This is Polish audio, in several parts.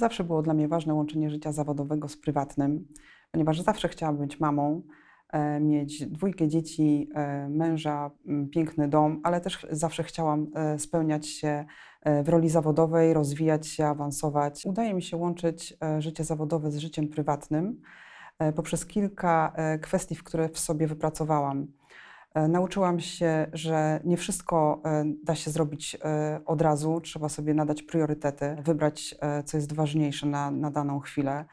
Zawsze było dla mnie ważne łączenie życia zawodowego z prywatnym, ponieważ zawsze chciałam być mamą, e, mieć dwójkę dzieci, e, męża, piękny dom, ale też zawsze chciałam e, spełniać się w roli zawodowej, rozwijać się, awansować. Udaje mi się łączyć życie zawodowe z życiem prywatnym poprzez kilka kwestii, które w sobie wypracowałam. E, Nauczyłam się, że nie wszystko e, da się zrobić e, od razu, trzeba sobie nadać priorytety, wybrać, co jest ważniejsze na, na daną chwilę.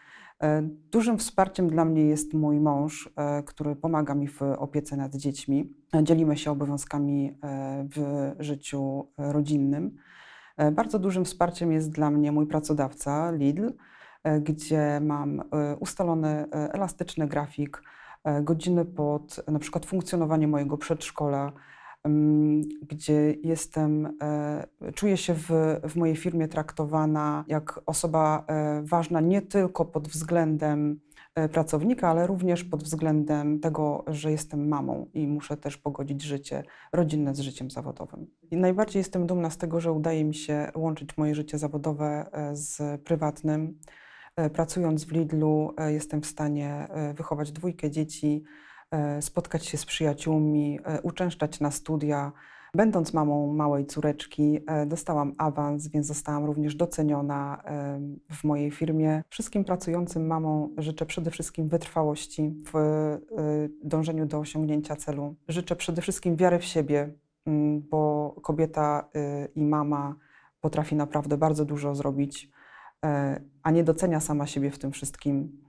Dużym wsparciem dla mnie jest mój mąż, który pomaga mi w opiece nad dziećmi. Dzielimy się obowiązkami w życiu rodzinnym. Bardzo dużym wsparciem jest dla mnie mój pracodawca Lidl, gdzie mam ustalony elastyczny grafik, godziny pod na przykład funkcjonowanie mojego przedszkola, em, gdzie jestem, e, czuję się w, w mojej firmie traktowana jak osoba e, ważna nie tylko pod względem e, pracownika, ale również pod względem tego, że jestem mamą i muszę też pogodzić życie rodzinne z życiem zawodowym. I najbardziej jestem dumna z tego, że udaje mi się łączyć moje życie zawodowe e, z prywatnym. E, Pracując w Lidlu, e, jestem w stanie e, wychować dwójkę dzieci, spotkać się z przyjaciółmi, uczęszczać na studia. Będąc mamą małej córeczki, dostałam awans, więc zostałam również doceniona w mojej firmie. Wszystkim pracującym mamom życzę przede wszystkim wytrwałości w dążeniu do osiągnięcia celu. Życzę przede wszystkim wiary w siebie, mm, bo kobieta i mama potrafi naprawdę bardzo dużo zrobić, a nie docenia sama siebie w tym wszystkim.